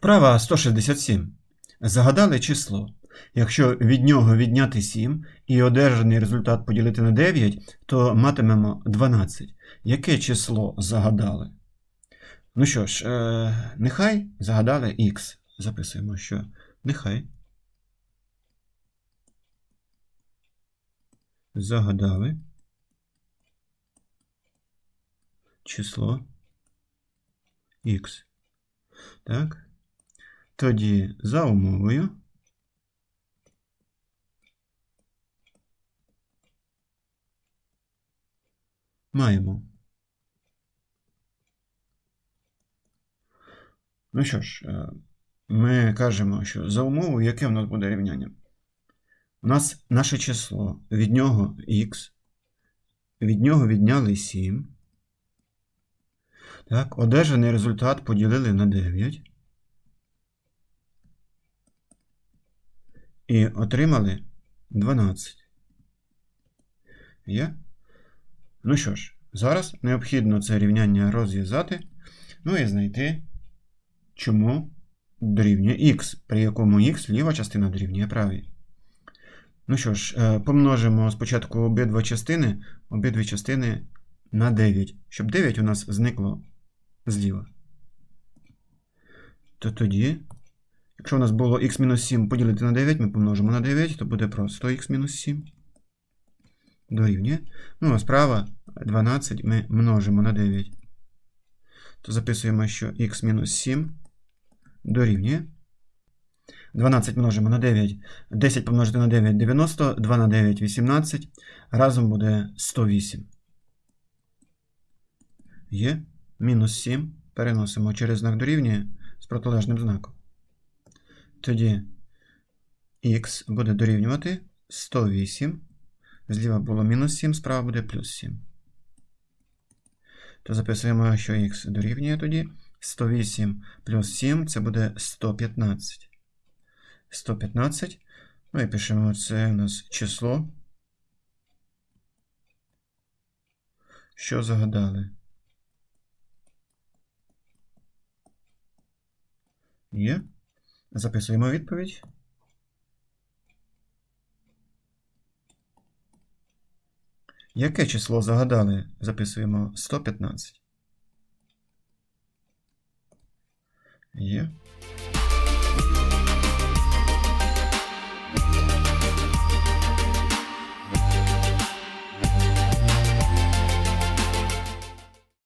Вправа 167. Загадали число. Якщо від нього відняти 7 і одержаний результат поділити на 9, то матимемо 12. Яке число загадали? Ну що ж, е, нехай загадали х. Записуємо, що нехай загадали число х. Так. Тоді за умовою маємо. Ну що ж, е, ми кажемо, що за умовою, яке в нас буде рівняння? У нас наше число, від нього х, від нього відняли 7. Так, одержаний результат поділили на 9. І отримали 12. Є? Ну що ж, зараз необхідно це рівняння розв'язати, ну і знайти, чому дорівнює х, при якому х ліва частина дорівнює правій. Ну що ж, е, помножимо спочатку обидва частини, обидві частини на 9, щоб 9 у нас зникло зліва. То тоді, якщо у нас було х-7 поділити на 9, ми помножимо на 9, то буде просто х-7 дорівнює. Ну, а справа 12 ми множимо на 9. То записуємо, що х-7 дорівнює. 12 множимо на 9. 10 помножити на 9 90, 2 на 9 18. Разом буде 108. Є. Мінус 7. Переносимо через знак дорівнює з протилежним знаком. Тоді х буде дорівнювати 108. Зліва було мінус 7, справа буде плюс 7. То записуємо, що х дорівнює тоді 108 плюс 7 це буде 115. 115. Ну і пишемо, це у нас число. Що загадали? Є. Записуємо відповідь. Яке число загадали? Записуємо 115. Є.